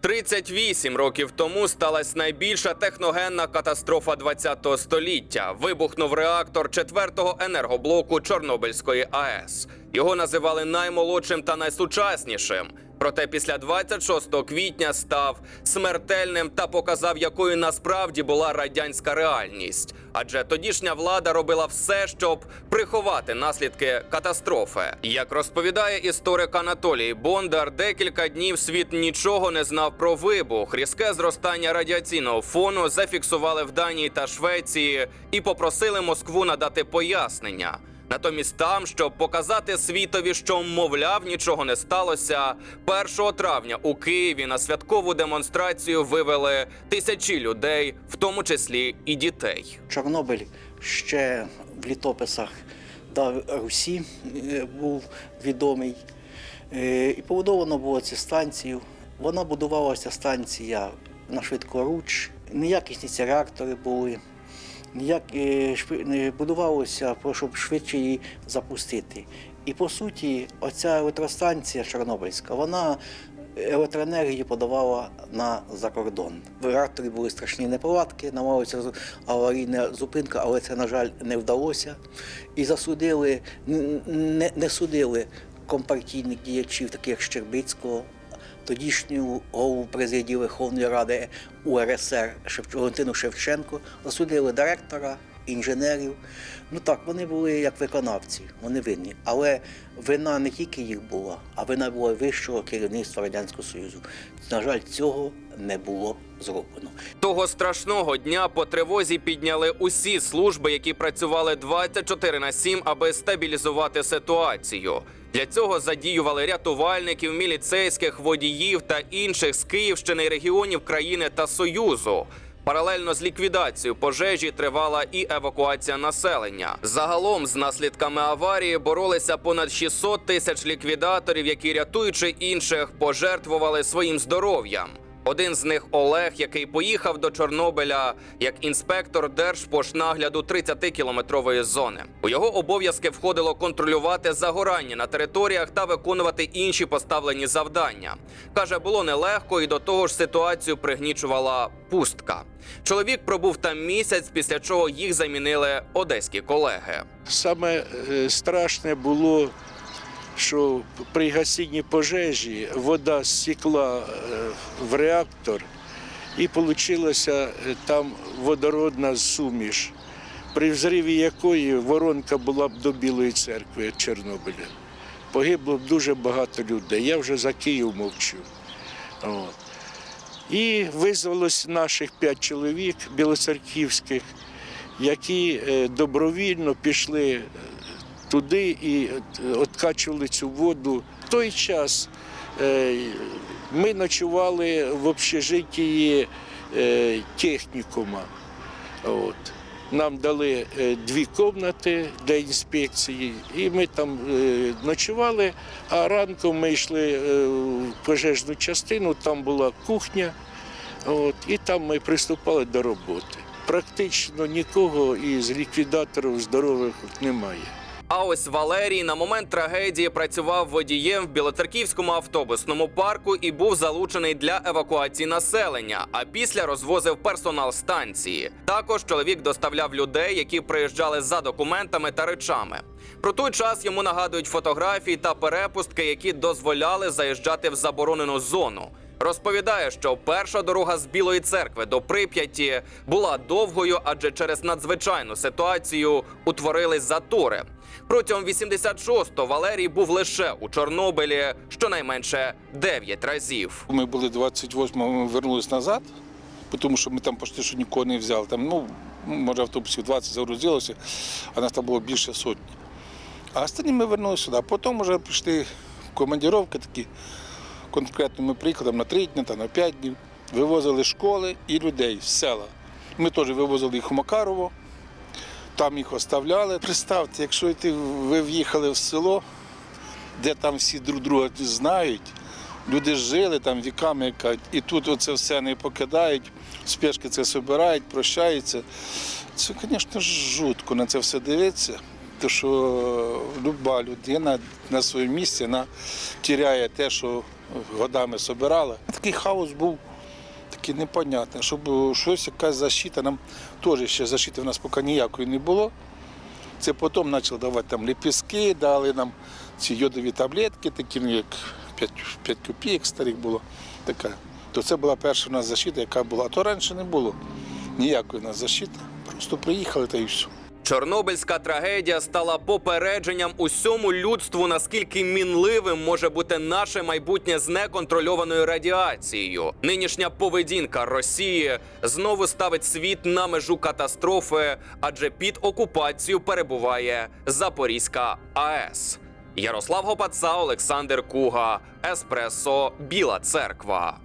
38 років тому сталася найбільша техногенна катастрофа 20-го століття. Вибухнув реактор 4-го енергоблоку Чорнобильської АЕС. Його називали наймолодшим та найсучаснішим. Проте після 26 квітня став смертельним та показав, якою насправді була радянська реальність. Адже тодішня влада робила все, щоб приховати наслідки катастрофи. Як розповідає історик Анатолій Бондар, декілька днів світ нічого не знав про вибух. Різке зростання радіаційного фону зафіксували в Данії та Швеції і попросили Москву надати пояснення. Натомість там, щоб показати світові, що мовляв нічого не сталося, 1 травня у Києві на святкову демонстрацію вивели тисячі людей, в тому числі і дітей. Чорнобиль ще в літописах да, Русі е, був відомий. Е, І побудовано було цю станцію. Вона будувалася станція на швидкоруч, неякісні ці реактори були. Ніяк е, не будувалося, щоб швидше її запустити. І по суті, оця електростанція Чорнобильська, вона електроенергію подавала на закордон. В реакторі були страшні неполадки, намагалися аварійна зупинка, але це, на жаль, не вдалося. І засудили, не, не судили компартійних діячів, таких як Щербицького, тодішню голову президії Верховної Ради УРСР Валентину Шевченко, засудили директора, інженерів. Ну так, вони були як виконавці, вони винні. Але вина не тільки їх була, а вина була вищого керівництва Радянського Союзу. На жаль, цього не було зроблено. Того страшного дня по тривозі підняли усі служби, які працювали 24 на 7, аби стабілізувати ситуацію. Для цього задіювали рятувальників, міліцейських водіїв та інших з Київщини регіонів країни та Союзу. Паралельно з ліквідацією пожежі тривала і евакуація населення. Загалом з наслідками аварії боролися понад 600 тисяч ліквідаторів, які рятуючи інших, пожертвували своїм здоров'ям. Один з них Олег, який поїхав до Чорнобиля як інспектор держпошнагляду 30-кілометрової зони. У його обов'язки входило контролювати загорання на територіях та виконувати інші поставлені завдання. Каже, було нелегко, і до того ж ситуацію пригнічувала пустка. Чоловік пробув там місяць, після чого їх замінили одеські колеги. Саме е, страшне було, що при гасінні пожежі вода стекла е, в реактор і вийшла там водородна суміш, при взриві якої воронка була б до Білої церкви Чорнобиля. Погибло б дуже багато людей. Я вже за Київ мовчу. От. І визвалось наших п'ять чоловік білоцерківських, які е, добровільно пішли е, туди і е, откачували цю воду. В той час е, ми ночували в общежитті е, технікума. От. Нам дали е, дві кімнати для інспекції, і ми там е, ночували, а ранком ми йшли е, в пожежну частину, там була кухня, от, і там ми приступали до роботи. Практично нікого із ліквідаторів здорових немає. А ось Валерій на момент трагедії працював водієм в білоцерківському автобусному парку і був залучений для евакуації населення. А після розвозив персонал станції. Також чоловік доставляв людей, які приїжджали за документами та речами. Про той час йому нагадують фотографії та перепустки, які дозволяли заїжджати в заборонену зону. Розповідає, що перша дорога з Білої церкви до Прип'яті була довгою, адже через надзвичайну ситуацію утворились затори. Протягом 86-го Валерій був лише у Чорнобилі щонайменше 9 разів. Ми були 28-го, ми вернулись назад, тому що ми там почти що нікого не взяли. Там, ну, може, автобусів 20 загрузилося, а нас там було більше сотні. А останні ми вернулися сюди. Потім вже прийшли командировки такі. Конкретно ми приїхали там на 3 дні, там, на 5 днів. Вивозили школи і людей з села. Ми теж вивозили їх у Макарово, там їх оставляли. Представте, якщо ви в'їхали в село, де там всі друг друга знають, люди жили там віками, і тут оце все не покидають, спешки це збирають, прощаються. Це, звісно, жутко на це все дивитися. Тому що люба людина на своєму місці вона тіряє те, що годами збирали. Такий хаос був такий непонятний, щоб щось, якась защита, нам теж ще защити в нас поки ніякої не було. Це потім почали давати там ліпістки, дали нам ці йодові таблетки, такі, ну, як 5, 5 копійок старих було. Така. То це була перша у нас защита, яка була. А то раніше не було ніякої у нас защити. Просто приїхали та і все. Чорнобильська трагедія стала попередженням усьому людству, наскільки мінливим може бути наше майбутнє з неконтрольованою радіацією. Нинішня поведінка Росії знову ставить світ на межу катастрофи, адже під окупацією перебуває Запорізька АЕС. Ярослав Гопаца, Олександр Куга, Еспресо, Біла Церква.